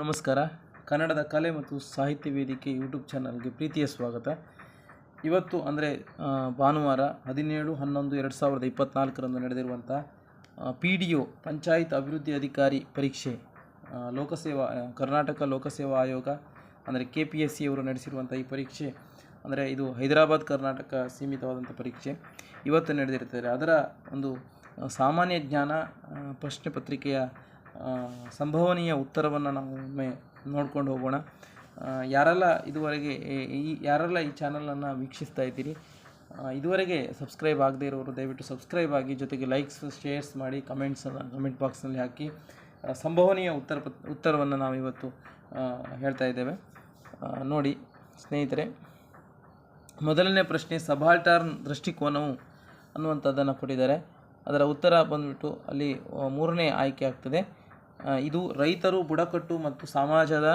ನಮಸ್ಕಾರ. ಕನ್ನಡದ ಕಲೆ ಮತ್ತು ಸಾಹಿತ್ಯ ವೇದಿಕೆ ಯೂಟ್ಯೂಬ್ ಚಾನಲ್ಗೆ ಪ್ರೀತಿಯ ಸ್ವಾಗತ. ಇವತ್ತು ಅಂದರೆ ಭಾನುವಾರ ಹದಿನೇಳು ಹನ್ನೊಂದು ಎರಡು ಸಾವಿರದ ಇಪ್ಪತ್ತ್ನಾಲ್ಕರಂದು ನಡೆದಿರುವಂಥ ಪಿ ಡಿ ಒ ಪಂಚಾಯತ್ ಅಭಿವೃದ್ಧಿ ಅಧಿಕಾರಿ ಪರೀಕ್ಷೆ ಲೋಕಸೇವಾ ಕರ್ನಾಟಕ ಲೋಕಸೇವಾ ಆಯೋಗ, ಅಂದರೆ ಕೆ ಪಿ ಎಸ್ ಸಿ ಅವರು ನಡೆಸಿರುವಂಥ ಈ ಪರೀಕ್ಷೆ, ಅಂದರೆ ಇದು ಹೈದರಾಬಾದ್ ಕರ್ನಾಟಕ ಸೀಮಿತವಾದಂಥ ಪರೀಕ್ಷೆ. ಇವತ್ತು ನಡೆದಿರುತ್ತದೆ. ಅದರ ಒಂದು ಸಾಮಾನ್ಯ ಜ್ಞಾನ ಪ್ರಶ್ನೆ ಪತ್ರಿಕೆಯ ಸಂಭವನೀಯ ಉತ್ತರವನ್ನು ನಾವು ಒಮ್ಮೆ ನೋಡ್ಕೊಂಡು ಹೋಗೋಣ. ಯಾರೆಲ್ಲ ಇದುವರೆಗೆ ಈ- ಯಾರೆಲ್ಲ ಈ ಚಾನಲನ್ನು ವೀಕ್ಷಿಸ್ತಾ ಇದ್ದೀರಿ ಇದುವರೆಗೆ ಸಬ್ಸ್ಕ್ರೈಬ್ ಆಗದೇ ಇರೋರು ದಯವಿಟ್ಟು ಸಬ್ಸ್ಕ್ರೈಬ್ ಆಗಿ, ಜೊತೆಗೆ ಲೈಕ್ಸ್ ಶೇರ್ಸ್ ಮಾಡಿ ಕಮೆಂಟ್ಸನ್ನು ಕಮೆಂಟ್ ಬಾಕ್ಸ್ನಲ್ಲಿ ಹಾಕಿ ಸಂಭವನೀಯ ಉತ್ತರ ಉತ್ತರವನ್ನು ನಾವು ಇವತ್ತು ಹೇಳ್ತಾ ಇದ್ದೇವೆ. ನೋಡಿ, ಸ್ನೇಹಿತರೆ, ಮೊದಲನೇ ಪ್ರಶ್ನೆ, ಸಬಾಲ್ಟರ್ನ್ ದೃಷ್ಟಿಕೋನವು ಅನ್ನುವಂಥದ್ದನ್ನು ಕೊಟ್ಟಿದ್ದಾರೆ. ಅದರ ಉತ್ತರ ಬಂದುಬಿಟ್ಟು ಅಲ್ಲಿ ಮೂರನೇ ಆಯ್ಕೆ ಆಗ್ತದೆ. ಇದು ರೈತರು ಬುಡಕಟ್ಟು ಮತ್ತು ಸಮಾಜದ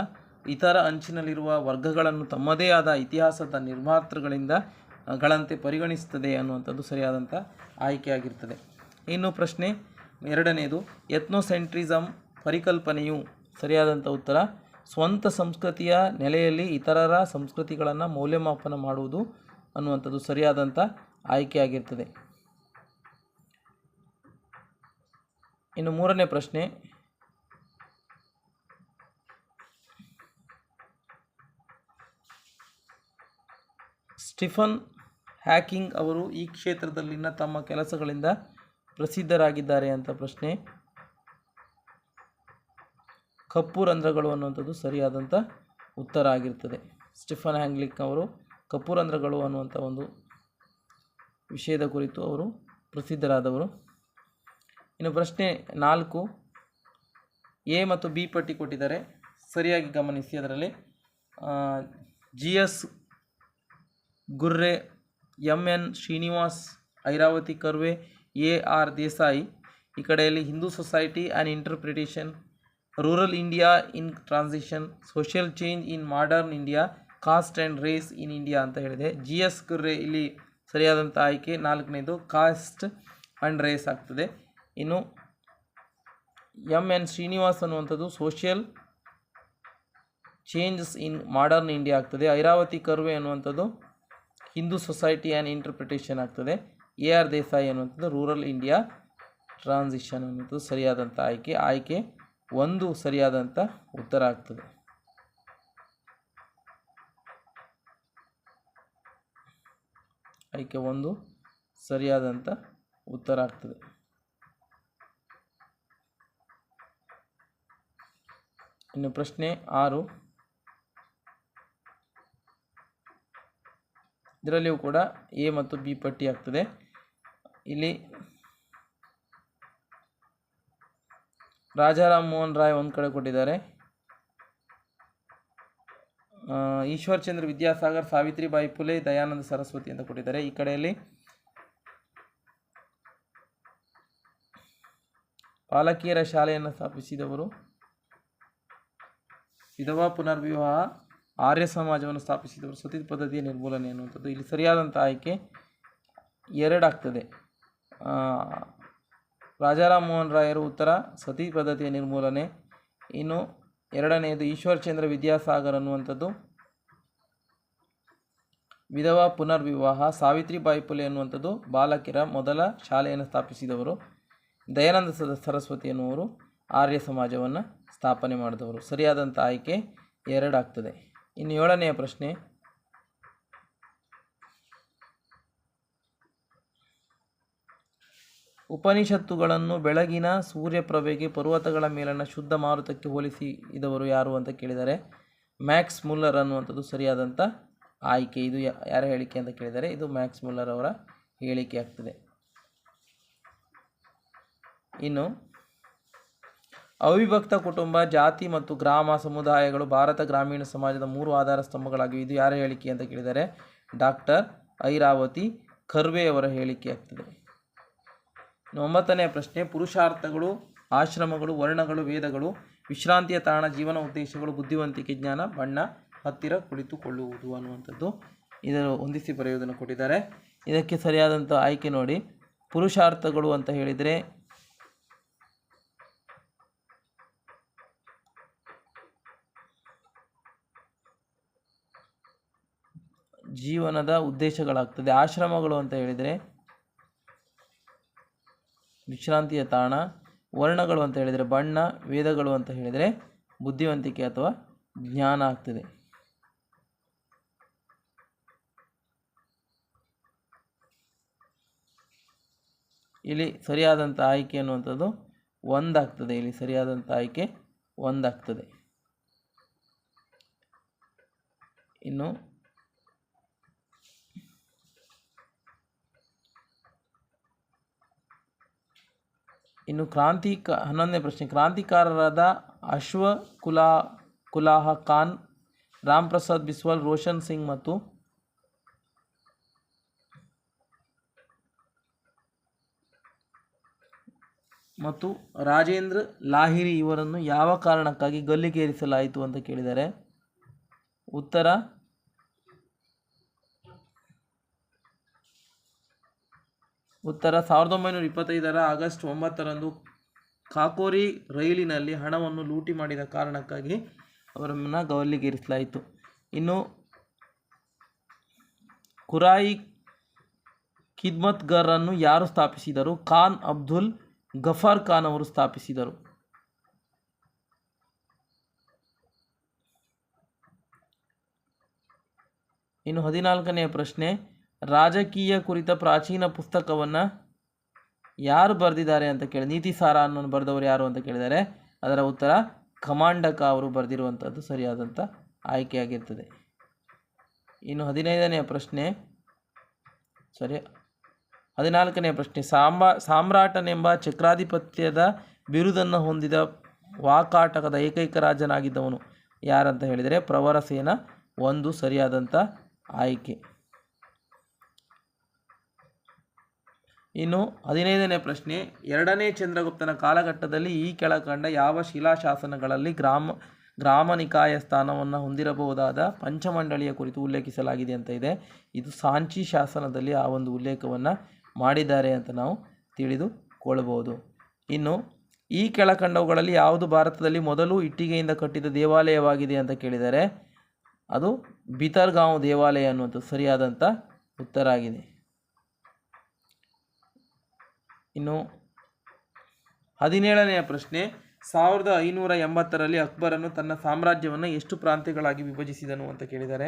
ಇತರ ಅಂಚಿನಲ್ಲಿರುವ ವರ್ಗಗಳನ್ನು ತಮ್ಮದೇ ಆದ ಇತಿಹಾಸದ ನಿರ್ಮಾತೃಗಳಿಂದ ಗಳಂತೆ ಪರಿಗಣಿಸುತ್ತದೆ ಅನ್ನುವಂಥದ್ದು ಸರಿಯಾದಂಥ ಆಯ್ಕೆಯಾಗಿರ್ತದೆ. ಇನ್ನು ಪ್ರಶ್ನೆ ಎರಡನೆಯದು ಎತ್ನೋಸೆಂಟ್ರಿಸಮ್ ಪರಿಕಲ್ಪನೆಯು ಸರಿಯಾದಂಥ ಉತ್ತರ. ಸ್ವಂತ ಸಂಸ್ಕೃತಿಯ ನೆಲೆಯಲ್ಲಿ ಇತರರ ಸಂಸ್ಕೃತಿಗಳನ್ನು ಮೌಲ್ಯಮಾಪನ ಮಾಡುವುದು ಅನ್ನುವಂಥದ್ದು ಸರಿಯಾದಂಥ ಆಯ್ಕೆಯಾಗಿರ್ತದೆ. ಇನ್ನು ಮೂರನೇ ಪ್ರಶ್ನೆ ಸ್ಟಿಫನ್ ಹ್ಯಾಕಿಂಗ್ ಅವರು ಈ ಕ್ಷೇತ್ರದಲ್ಲಿನ ತಮ್ಮ ಕೆಲಸಗಳಿಂದ ಪ್ರಸಿದ್ಧರಾಗಿದ್ದಾರೆ ಅಂತ ಪ್ರಶ್ನೆ. ಕಪ್ಪು ರಂಧ್ರಗಳು ಅನ್ನುವಂಥದ್ದು ಸರಿಯಾದಂಥ ಉತ್ತರ ಆಗಿರ್ತದೆ. ಸ್ಟಿಫನ್ ಹ್ಯಾಂಗ್ಲಿಕ್ ಅವರು ಕಪ್ಪು ರಂಧ್ರಗಳು ಅನ್ನುವಂಥ ಒಂದು ವಿಷಯದ ಕುರಿತು ಅವರು ಪ್ರಸಿದ್ಧರಾದವರು. ಇನ್ನು ಪ್ರಶ್ನೆ ನಾಲ್ಕು, ಎ ಮತ್ತು ಬಿ ಪಟ್ಟಿ ಕೊಟ್ಟಿದ್ದಾರೆ. ಸರಿಯಾಗಿ ಗಮನಿಸಿ ಅದರಲ್ಲಿ G S Ghurye, M. N. Srinivas, Iravati Karve, A. R. Desai. ಈ ಕಡೆಯಲ್ಲಿ Hindu society and interpretation, rural India in transition, social change in modern India, caste and race in India ಅಂತ ಹೇಳಿದೆ. ಜಿ. ಎಸ್. ಗುರ್ರೆ ಇಲ್ಲಿ ಸರಿಯಾದಂಥ ಆಯ್ಕೆ. ನಾಲ್ಕನೇದು, cost and race ಆಗ್ತದೆ. ಇನ್ನು ಎಂ. ಎನ್. ಶ್ರೀನಿವಾಸ್ ಅನ್ನುವಂಥದ್ದು social changes in modern India ಆಗ್ತದೆ. ಐರಾವತಿ ಕರ್ವೆ ಅನ್ನುವಂಥದ್ದು ಹಿಂದೂ ಸೊಸೈಟಿ ಆ್ಯಂಡ್ ಇಂಟರ್ಪ್ರಿಟೇಷನ್ ಆಗ್ತದೆ? ಎ ಆರ್ ದೇಸಾಯಿ ಅನ್ನುವಂಥದ್ದು ರೂರಲ್ ಇಂಡಿಯಾ ಟ್ರಾನ್ಸಿಷನ್ ಅನ್ನೋದು ಸರಿಯಾದಂಥ ಆಯ್ಕೆ. ಆಯ್ಕೆ ಒಂದು ಸರಿಯಾದಂಥ ಉತ್ತರ ಆಗ್ತದೆ. ಆಯ್ಕೆ ಒಂದು ಸರಿಯಾದಂಥ ಉತ್ತರ ಆಗ್ತದೆ. ಇನ್ನು ಪ್ರಶ್ನೆ ಆರು. ಇದರಲ್ಲಿಯೂ ಕೂಡ ಎ ಮತ್ತು ಬಿ ಪಟ್ಟಿ ಆಗ್ತದೆ. ಇಲ್ಲಿ ರಾಜಾರಾಮ್ ಮೋಹನ್ ರಾಯ್ ಒಂದು ಕಡೆ ಕೊಟ್ಟಿದ್ದಾರೆ. ಆ, ಈಶ್ವರ್ ಚಂದ್ರ ವಿದ್ಯಾಸಾಗರ್ ಸಾವಿತ್ರಿಬಾಯಿ ಫುಲೆ ದಯಾನಂದ ಸರಸ್ವತಿ ಅಂತ ಕೊಟ್ಟಿದ್ದಾರೆ. ಈ ಕಡೆಯಲ್ಲಿ ಬಾಲಕಿಯರ ಶಾಲೆಯನ್ನು ಸ್ಥಾಪಿಸಿದವರು. ವಿಧವಾ ಪುನರ್ವಿವಾಹ ಆರ್ಯ ಸಮಾಜವನ್ನು ಸ್ಥಾಪಿಸಿದವರು ಸತಿ ಪದ್ಧತಿಯ ನಿರ್ಮೂಲನೆ ಅನ್ನುವಂಥದ್ದು ಇಲ್ಲಿ ಸರಿಯಾದಂಥ ಆಯ್ಕೆ ಎರಡಾಗ್ತದೆ. ರಾಜಾರಾಮ್ ಮೋಹನ್ ರಾಯರು ಉತ್ತರ ಸತಿ ಪದ್ಧತಿಯ ನಿರ್ಮೂಲನೆ. ಇನ್ನು ಎರಡನೆಯದು ಈಶ್ವರಚಂದ್ರ ವಿದ್ಯಾಸಾಗರ್ ಅನ್ನುವಂಥದ್ದು. ವಿಧವಾ ಪುನರ್ವಿವಾಹ, ಸಾವಿತ್ರಿ ಬಾಯಿಪುಲೆ ಅನ್ನುವಂಥದ್ದು ಬಾಲಕಿರ ಮೊದಲ ಶಾಲೆಯನ್ನು ಸ್ಥಾಪಿಸಿದವರು. ದಯಾನಂದ ಸದ, ಸರಸ್ವತಿ ಎನ್ನುವರು ಆರ್ಯ ಸಮಾಜವನ್ನು ಸ್ಥಾಪನೆ ಮಾಡಿದವರು. ಸರಿಯಾದಂಥ ಆಯ್ಕೆ ಎರಡಾಗ್ತದೆ. ಇನ್ನು ಏಳನೆಯ ಪ್ರಶ್ನೆ. ಉಪನಿಷತ್ತುಗಳನ್ನು ಬೆಳಗಿನ ಸೂರ್ಯಪ್ರಭೆಗೆ ಪರ್ವತಗಳ ಮೇಲಿನ ಶುದ್ಧ ಮಾರುತಕ್ಕೆ ಹೋಲಿಸಿ ಇದವರು ಯಾರು ಅಂತ ಕೇಳಿದರೆ, ಮ್ಯಾಕ್ಸ್ ಮುಲ್ಲರ್ ಅನ್ನುವಂಥದ್ದು ಸರಿಯಾದಂಥ ಆಯ್ಕೆ. ಇದು ಯಾರ ಹೇಳಿಕೆ ಅಂತ ಕೇಳಿದರೆ, ಇದು ಮ್ಯಾಕ್ಸ್ ಮುಲ್ಲರ್ ಅವರ ಹೇಳಿಕೆ ಆಗ್ತದೆ. ಇನ್ನು ಅವಿಭಕ್ತ ಕುಟುಂಬ, ಜಾತಿ ಮತ್ತು ಗ್ರಾಮ ಸಮುದಾಯಗಳು ಭಾರತ ಗ್ರಾಮೀಣ ಸಮಾಜದ ಮೂರು ಆಧಾರ ಸ್ತಂಭಗಳಾಗಿವೆ. ಇದು ಯಾರ ಹೇಳಿಕೆ ಅಂತ ಕೇಳಿದರೆ ಡಾಕ್ಟರ್ ಐರಾವತಿ ಖರ್ವೆ ಅವರ ಹೇಳಿಕೆ ಆಗ್ತದೆ. ಒಂಬತ್ತನೇ ಪ್ರಶ್ನೆ, ಪುರುಷಾರ್ಥಗಳು, ಆಶ್ರಮಗಳು, ವರ್ಣಗಳು, ವೇದಗಳು, ವಿಶ್ರಾಂತಿಯ ತಾಣ, ಜೀವನ ಉದ್ದೇಶಗಳು, ಬುದ್ಧಿವಂತಿಕೆ, ಜ್ಞಾನ, ಬಣ್ಣ, ಹತ್ತಿರ ಕುಳಿತುಕೊಳ್ಳುವುದು ಅನ್ನುವಂಥದ್ದು ಇದರ ಹೊಂದಿಸಿ ಬರೆಯುವುದನ್ನು ಕೊಟ್ಟಿದ್ದಾರೆ. ಇದಕ್ಕೆ ಸರಿಯಾದಂಥ ಆಯ್ಕೆ ನೋಡಿ. ಪುರುಷಾರ್ಥಗಳು ಅಂತ ಹೇಳಿದರೆ ಜೀವನದ ಉದ್ದೇಶಗಳಾಗ್ತದೆ. ಆಶ್ರಮಗಳು ಅಂತ ಹೇಳಿದರೆ ವಿಶ್ರಾಂತಿಯ ತಾಣ, ವರ್ಣಗಳು ಅಂತ ಹೇಳಿದರೆ ಬಣ್ಣ, ವೇದಗಳು ಅಂತ ಹೇಳಿದರೆ ಬುದ್ಧಿವಂತಿಕೆ ಅಥವಾ ಜ್ಞಾನ ಆಗ್ತದೆ. ಇಲ್ಲಿ ಸರಿಯಾದಂಥ ಆಯ್ಕೆ ಅನ್ನುವಂಥದ್ದು ಒಂದಾಗ್ತದೆ. ಇಲ್ಲಿ ಸರಿಯಾದಂಥ ಆಯ್ಕೆ ಒಂದಾಗ್ತದೆ. ಇನ್ನು ಇನ್ನು ಕ್ರಾಂತಿ ಹನ್ನೊಂದನೇ ಪ್ರಶ್ನೆ. ಕ್ರಾಂತಿಕಾರರಾದ ಅಶ್ವ ಕುಲಾ, ಕುಲಾಹ ಖಾನ್ ರಾಮ್ ಪ್ರಸಾದ್ ಬಿಸ್ವಾಲ್, ರೋಷನ್ ಸಿಂಗ್ ಮತ್ತು ಮತ್ತು ರಾಜೇಂದ್ರ ಲಾಹಿರಿ ಇವರನ್ನು ಯಾವ ಕಾರಣಕ್ಕಾಗಿ ಗಲ್ಲಿಗೇರಿಸಲಾಯಿತು ಅಂತ ಕೇಳಿದ್ದಾರೆ ಉತ್ತರ ಉತ್ತರ ಸಾವಿರದ ಒಂಬೈನೂರ ಇಪ್ಪತ್ತೈದರ ಆಗಸ್ಟ್ ಒಂಬತ್ತರಂದು ಕಾಕೋರಿ ರೈಲಿನಲ್ಲಿ ಹಣವನ್ನು ಲೂಟಿ ಮಾಡಿದ ಕಾರಣಕ್ಕಾಗಿ ಅವರನ್ನು ಗಲ್ಲಿಗೇರಿಸಲಾಯಿತು. ಇನ್ನು ಕುರಾಯಿ ಖಿದ್ಮತ್ಗರನ್ನು ಯಾರು ಸ್ಥಾಪಿಸಿದರು? ಖಾನ್ ಅಬ್ದುಲ್ ಗಫಾರ್ ಖಾನ್ ಅವರು ಸ್ಥಾಪಿಸಿದರು. ಇನ್ನು ಹದಿನಾಲ್ಕನೆಯ ಪ್ರಶ್ನೆ ರಾಜಕೀಯ ಕುರಿತ ಪ್ರಾಚೀನ ಪುಸ್ತಕವನ್ನು ಯಾರು ಬರೆದಿದ್ದಾರೆ ಅಂತ ಕೇಳಿ, ನೀತಿ ಸಾರ ಅನ್ನೋನು ಬರೆದವರು ಯಾರು ಅಂತ ಕೇಳಿದರೆ, ಅದರ ಉತ್ತರ ಕಮಾಂಡಕ ಅವರು ಬರೆದಿರುವಂಥದ್ದು ಸರಿಯಾದಂಥ ಆಯ್ಕೆಯಾಗಿರ್ತದೆ. ಇನ್ನು ಹದಿನೈದನೆಯ ಪ್ರಶ್ನೆ ಸರಿ ಹದಿನಾಲ್ಕನೆಯ ಪ್ರಶ್ನೆ, ಸಾಂಬಾ, ಸಾಮ್ರಾಟನೆಂಬ ಚಕ್ರಾಧಿಪತ್ಯದ ಬಿರುದನ್ನು ಹೊಂದಿದ ವಾಕಾಟಕದ ಏಕೈಕ ರಾಜನಾಗಿದ್ದವನು ಯಾರಂತ ಹೇಳಿದರೆ ಪ್ರವರಸೇನ, ಒಂದು ಸರಿಯಾದಂಥ ಆಯ್ಕೆ. ಇನ್ನು ಹದಿನೈದನೇ ಪ್ರಶ್ನೆ, ಎರಡನೇ ಚಂದ್ರಗುಪ್ತನ ಕಾಲಘಟ್ಟದಲ್ಲಿ ಈ ಕೆಳಕಂಡ ಯಾವ ಶಿಲಾಶಾಸನಗಳಲ್ಲಿ ಗ್ರಾಮ ಗ್ರಾಮ ನಿಕಾಯ ಸ್ಥಾನವನ್ನು ಹೊಂದಿರಬಹುದಾದ ಪಂಚಮಂಡಳಿಯ ಕುರಿತು ಉಲ್ಲೇಖಿಸಲಾಗಿದೆ ಅಂತ ಇದೆ. ಇದು ಸಾಂಚಿ ಶಾಸನದಲ್ಲಿ ಆ ಒಂದು ಉಲ್ಲೇಖವನ್ನು ಮಾಡಿದ್ದಾರೆ ಅಂತ ನಾವು ತಿಳಿದುಕೊಳ್ಳಬಹುದು ಇನ್ನು ಈ ಕೆಳಕಂಡವುಗಳಲ್ಲಿ ಯಾವುದು ಭಾರತದಲ್ಲಿ ಮೊದಲು ಇಟ್ಟಿಗೆಯಿಂದ ಕಟ್ಟಿದ ದೇವಾಲಯವಾಗಿದೆ ಅಂತ ಕೇಳಿದರೆ ಅದು ಬಿತರ್ಗಾಂವ್ ದೇವಾಲಯ ಅನ್ನುವಂಥದ್ದು ಸರಿಯಾದಂಥ ಉತ್ತರ ಆಗಿದೆ. ಇನ್ನು ಹದಿನೇಳನೆಯ ಪ್ರಶ್ನೆ, ಸಾವಿರದ ಐನೂರ ಎಂಬತ್ತರಲ್ಲಿ ಅಕ್ಬರನು ತನ್ನ ಸಾಮ್ರಾಜ್ಯವನ್ನು ಎಷ್ಟು ಪ್ರಾಂತ್ಯಗಳಾಗಿ ವಿಭಜಿಸಿದನು ಅಂತ ಕೇಳಿದ್ದಾರೆ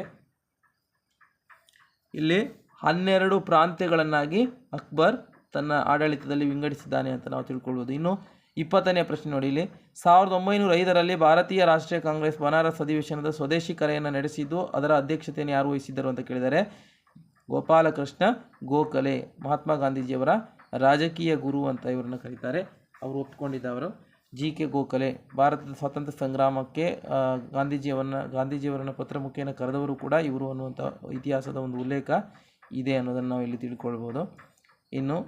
ಇಲ್ಲಿ ಹನ್ನೆರಡು ಪ್ರಾಂತ್ಯಗಳನ್ನಾಗಿ ಅಕ್ಬರ್ ತನ್ನ ಆಡಳಿತದಲ್ಲಿ ವಿಂಗಡಿಸಿದ್ದಾನೆ ಅಂತ ನಾವು ತಿಳ್ಕೊಳ್ಬೋದು. ಇನ್ನು ಇಪ್ಪತ್ತನೇ ಪ್ರಶ್ನೆ ನೋಡಿ, ಇಲ್ಲಿ ಸಾವಿರದ ಒಂಬೈನೂರ ಐದರಲ್ಲಿ ಭಾರತೀಯ ರಾಷ್ಟ್ರೀಯ ಕಾಂಗ್ರೆಸ್ ಬನಾರಸ್ ಅಧಿವೇಶನದ ಸ್ವದೇಶಿ ಕರೆಯನ್ನು ನಡೆಸಿದ್ದು ಅದರ ಅಧ್ಯಕ್ಷತೆಯನ್ನು ಯಾರು ವಹಿಸಿದ್ದರು ಅಂತ ಕೇಳಿದರೆ, ಗೋಪಾಲಕೃಷ್ಣ ಗೋಖಲೆ, ಮಹಾತ್ಮ ಗಾಂಧೀಜಿಯವರ ರಾಜಕೀಯ ಗುರು ಅಂತ ಇವರನ್ನು ಕರೀತಾರೆ. ಅವರು ಒಪ್ಪಿಕೊಂಡಿದ್ದವರು ಜಿ ಕೆ ಗೋಖಲೆ, ಭಾರತದ ಸ್ವಾತಂತ್ರ್ಯ ಸಂಗ್ರಾಮಕ್ಕೆ ಗಾಂಧೀಜಿಯವರನ್ನು ಗಾಂಧೀಜಿಯವರನ್ನ ಗಾಂಧೀಜಿಯವರನ್ನ ಪತ್ರ ಮುಖೇನ ಕರೆದವರು ಕೂಡ ಇವರು ಅನ್ನುವಂಥ ಇತಿಹಾಸದ ಒಂದು ಉಲ್ಲೇಖ ಇದೆ ಅನ್ನೋದನ್ನು ನಾವು ಇಲ್ಲಿ ತಿಳ್ಕೊಳ್ಬೋದು. ಇನ್ನು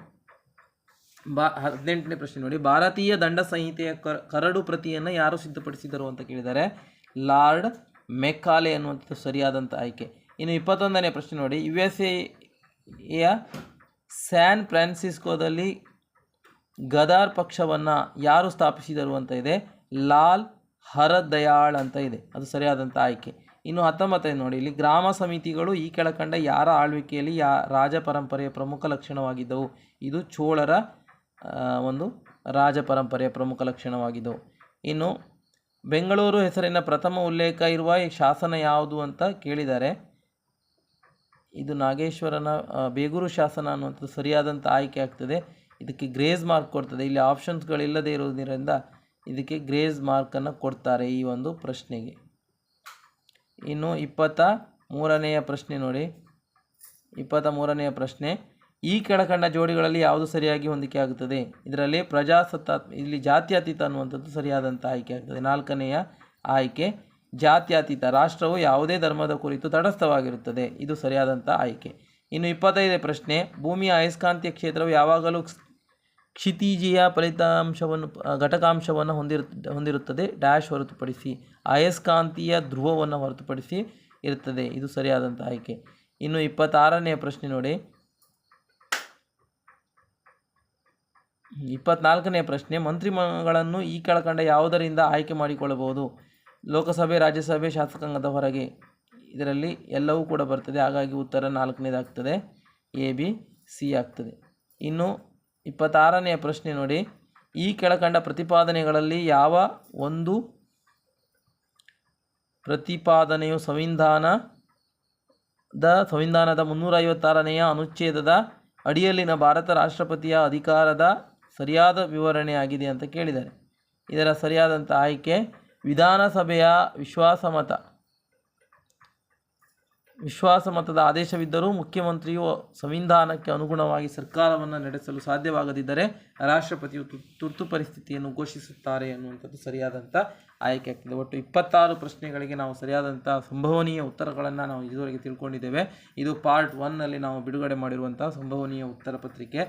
ಬಾ, ಹದಿನೆಂಟನೇ ಪ್ರಶ್ನೆ ನೋಡಿ. ಭಾರತೀಯ ದಂಡ ಸಂಹಿತೆಯ ಕರ- ಕರಡು ಪ್ರತಿಯನ್ನು ಯಾರು ಸಿದ್ಧಪಡಿಸಿದರು ಅಂತ ಕೇಳಿದ್ದಾರೆ. ಲಾರ್ಡ್ ಮೆಕ್ಕಾಲೆ ಅನ್ನುವಂಥದ್ದು ಸರಿಯಾದಂಥ ಆಯ್ಕೆ. ಇನ್ನು ಇಪ್ಪತ್ತೊಂದನೇ ಪ್ರಶ್ನೆ ನೋಡಿ. ಯು ಎಸ್ ಎಯ ಸ್ಯಾನ್ ಫ್ರಾನ್ಸಿಸ್ಕೋದಲ್ಲಿ ಗದಾರ್ ಪಕ್ಷವನ್ನು ಯಾರು ಸ್ಥಾಪಿಸಿದರು ಅಂತ ಇದೆ? ಲಾಲ್ ಹರದಯಾಳ್ ಅಂತ ಇದೆ. ಅದು ಸರಿಯಾದಂಥ ಆಯ್ಕೆ. ಇನ್ನು ಹತ್ತೊಂಬತ್ತನೇ ನೋಡಿ, ಇಲ್ಲಿ ಗ್ರಾಮ ಸಮಿತಿಗಳು ಈ ಕೆಳಕಂಡ ಯಾರ ಆಳ್ವಿಕೆಯಲ್ಲಿ ಯಾ ರಾಜ ಪರಂಪರೆಯ ಪ್ರಮುಖ ಲಕ್ಷಣವಾಗಿದ್ದವು? ಇದು ಚೋಳರ ಒಂದು ರಾಜ ಪರಂಪರೆಯ ಪ್ರಮುಖ ಲಕ್ಷಣವಾಗಿದ್ದವು. ಇನ್ನು ಬೆಂಗಳೂರು ಹೆಸರಿನ ಪ್ರಥಮ ಉಲ್ಲೇಖ ಇರುವ ಶಾಸನ ಯಾವುದು ಅಂತ ಕೇಳಿದ್ದಾರೆ ಇದು ನಾಗೇಶ್ವರನ ಬೇಗೂರು ಶಾಸನ ಅನ್ನುವಂಥದ್ದು ಸರಿಯಾದಂಥ ಆಯ್ಕೆ ಆಗ್ತದೆ. ಇದಕ್ಕೆ ಗ್ರೇಸ್ ಮಾರ್ಕ್ ಕೊಡ್ತದೆ. ಇಲ್ಲಿ ಆಪ್ಷನ್ಸ್ಗಳಿಲ್ಲದೆ ಇರೋದ್ರಿಂದ ಇದಕ್ಕೆ ಗ್ರೇಸ್ ಮಾರ್ಕನ್ನು ಕೊಡ್ತಾರೆ ಈ ಒಂದು ಪ್ರಶ್ನೆಗೆ. ಇನ್ನು ಇಪ್ಪತ್ತ ಮೂರನೆಯ ಪ್ರಶ್ನೆ ನೋಡಿ. ಇಪ್ಪತ್ತ ಮೂರನೆಯ ಪ್ರಶ್ನೆ, ಈ ಕೆಳಕಂಡ ಜೋಡಿಗಳಲ್ಲಿ ಯಾವುದು ಸರಿಯಾಗಿ ಹೊಂದಿಕೆ ಆಗುತ್ತದೆ ಇದರಲ್ಲಿ ಪ್ರಜಾಸತ್ತಾತ್ಮ, ಇಲ್ಲಿ ಜಾತ್ಯತೀತ ಅನ್ನುವಂಥದ್ದು ಸರಿಯಾದಂಥ ಆಯ್ಕೆ ಆಗ್ತದೆ. ನಾಲ್ಕನೆಯ ಆಯ್ಕೆ ಜಾತ್ಯತೀತ ರಾಷ್ಟ್ರವು ಯಾವುದೇ ಧರ್ಮದ ಕುರಿತು ತಟಸ್ಥವಾಗಿರುತ್ತದೆ. ಇದು ಸರಿಯಾದಂಥ ಆಯ್ಕೆ. ಇನ್ನು ಇಪ್ಪತ್ತೈದನೇ ಪ್ರಶ್ನೆ, ಭೂಮಿಯ ಅಯಸ್ಕಾಂತೀಯ ಕ್ಷೇತ್ರವು ಯಾವಾಗಲೂ ಕ್ಷಿತೀಜಿಯ ಫಲಿತಾಂಶವನ್ನು, ಘಟಕಾಂಶವನ್ನು ಹೊಂದಿರು, ಹೊಂದಿರುತ್ತದೆ. ಡ್ಯಾಶ್ ಹೊರತುಪಡಿಸಿ ಅಯಸ್ಕಾಂತೀಯ ಧ್ರುವವನ್ನು ಹೊರತುಪಡಿಸಿ ಇರುತ್ತದೆ. ಇದು ಸರಿಯಾದಂಥ ಆಯ್ಕೆ. ಇನ್ನು ಇಪ್ಪತ್ತಾರನೆಯ ಪ್ರಶ್ನೆ ನೋಡಿ. ಇಪ್ಪತ್ನಾಲ್ಕನೆಯ ಪ್ರಶ್ನೆ ಮಂತ್ರಿಗಳನ್ನು ಈ ಕೆಳಕಂಡ ಯಾವುದರಿಂದ ಆಯ್ಕೆ ಮಾಡಿಕೊಳ್ಳಬಹುದು? ಲೋಕಸಭೆ, ರಾಜ್ಯಸಭೆ ಶಾಸಕಾಂಗದ ಹೊರಗೆ ಇದರಲ್ಲಿ ಎಲ್ಲವೂ ಕೂಡ ಬರ್ತದೆ. ಹಾಗಾಗಿ ಉತ್ತರ ನಾಲ್ಕನೇದಾಗ್ತದೆ ಎ, ಬಿ, ಸಿ ಆಗ್ತದೆ. ಇನ್ನು ಇಪ್ಪತ್ತಾರನೆಯ ಪ್ರಶ್ನೆ ನೋಡಿ. ಈ ಕೆಳಕಂಡ ಪ್ರತಿಪಾದನೆಗಳಲ್ಲಿ ಯಾವ ಒಂದು ಪ್ರತಿಪಾದನೆಯು ಸಂವಿಧಾನದ ಸಂವಿಧಾನದ ಮುನ್ನೂರ ಐವತ್ತಾರನೆಯ ಅನುಚ್ಛೇದದ ಅಡಿಯಲ್ಲಿನ ಭಾರತ ರಾಷ್ಟ್ರಪತಿಯ ಅಧಿಕಾರದ ಸರಿಯಾದ ವಿವರಣೆಯಾಗಿದೆ ಅಂತ ಕೇಳಿದ್ದಾರೆ. ಇದರ ಸರಿಯಾದಂಥ ಆಯ್ಕೆ ವಿಧಾನಸಭೆಯ ವಿಶ್ವಾಸಮತ. ವಿಶ್ವಾಸಮತದ ಆದೇಶವಿದ್ದರೂ ಮುಖ್ಯಮಂತ್ರಿಯು ಸಂವಿಧಾನಕ್ಕೆ ಅನುಗುಣವಾಗಿ ಸರ್ಕಾರವನ್ನು ನಡೆಸಲು ಸಾಧ್ಯವಾಗದಿದ್ದರೆ ರಾಷ್ಟ್ರಪತಿಯು ತುರ್ತು ಪರಿಸ್ಥಿತಿಯನ್ನು ಘೋಷಿಸುತ್ತಾರೆ ಎನ್ನುವಂಥದ್ದು ಸರಿಯಾದಂಥ ಆಯ್ಕೆ ಆಗ್ತದೆ. ಒಟ್ಟು ಇಪ್ಪತ್ತಾರು ಪ್ರಶ್ನೆಗಳಿಗೆ ನಾವು ಸರಿಯಾದಂಥ ಸಂಭವನೀಯ ಉತ್ತರಗಳನ್ನು ನಾವು ಇದುವರೆಗೆ ತಿಳ್ಕೊಂಡಿದ್ದೇವೆ. ಇದು ಪಾರ್ಟ್ ಒನ್ನಲ್ಲಿ ನಾವು ಬಿಡುಗಡೆ ಮಾಡಿರುವಂಥ ಸಂಭವನೀಯ ಉತ್ತರ ಪತ್ರಿಕೆ.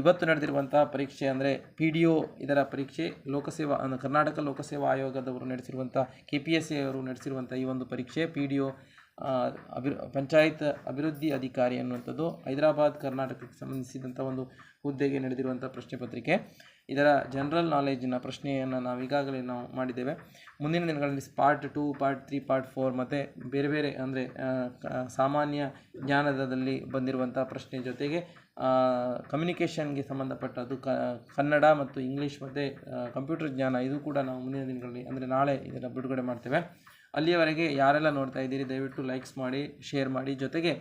ಇವತ್ತು ನಡೆದಿರುವಂಥ ಪರೀಕ್ಷೆ ಅಂದರೆ ಪಿ ಡಿ ಒ ಇದರ ಪರೀಕ್ಷೆ. ಲೋಕಸೇವಾ ಕರ್ನಾಟಕ ಲೋಕಸೇವಾ ಆಯೋಗದವರು ನಡೆಸಿರುವಂಥ ಕೆ ಪಿ ಎಸ್ ಸಿ ಅವರು ನಡೆಸಿರುವಂಥ ಈ ಒಂದು ಪರೀಕ್ಷೆ. ಪಿ ಡಿ ಒ ಅಭಿ, ಪಂಚಾಯತ್ ಅಭಿವೃದ್ಧಿ ಅಧಿಕಾರಿ ಅನ್ನುವಂಥದ್ದು ಹೈದರಾಬಾದ್ ಕರ್ನಾಟಕಕ್ಕೆ ಸಂಬಂಧಿಸಿದಂಥ ಒಂದು ಹುದ್ದೆಗೆ ನಡೆದಿರುವಂಥ ಪ್ರಶ್ನೆ ಪತ್ರಿಕೆ. ಇದರ ಜನರಲ್ ನಾಲೆಜ್ನ ಪ್ರಶ್ನೆಯನ್ನು ನಾವು ಈಗಾಗಲೇ ನಾವು ಮಾಡಿದ್ದೇವೆ. ಮುಂದಿನ ದಿನಗಳಲ್ಲಿ part two part three part four ಮತ್ತು ಬೇರೆ ಬೇರೆ ಅಂದರೆ ಸಾಮಾನ್ಯ ಜ್ಞಾನದಲ್ಲಿ ಬಂದಿರುವಂಥ ಪ್ರಶ್ನೆ ಜೊತೆಗೆ ಕಮ್ಯುನಿಕೇಷನ್ಗೆ ಸಂಬಂಧಪಟ್ಟದ್ದು ಕನ್ನಡ ಮತ್ತು ಇಂಗ್ಲೀಷ್ ಮತ್ತು ಕಂಪ್ಯೂಟರ್ ಜ್ಞಾನ ಇದು ಕೂಡ ನಾವು ಮುಂದಿನ ದಿನಗಳಲ್ಲಿ ಅಂದರೆ ನಾಳೆ ಇದನ್ನು ಬಿಡುಗಡೆ ಮಾಡ್ತೇವೆ. ಅಲ್ಲಿಯವರೆಗೆ ಯಾರೆಲ್ಲ ನೋಡ್ತಾ ಇದ್ದೀರಿ ದಯವಿಟ್ಟು ಲೈಕ್ಸ್ ಮಾಡಿ ಶೇರ್ ಮಾಡಿ ಜೊತೆಗೆ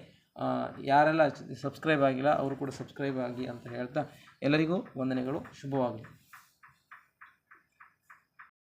ಯಾರೆಲ್ಲ ಸಬ್ಸ್ಕ್ರೈಬ್ ಆಗಿಲ್ಲ ಅವರು ಕೂಡ ಸಬ್ಸ್ಕ್ರೈಬ್ ಆಗಿ ಅಂತ ಹೇಳ್ತಾ ಎಲ್ಲರಿಗೂ ವಂದನೆಗಳು. ಶುಭವಾಗಲಿ.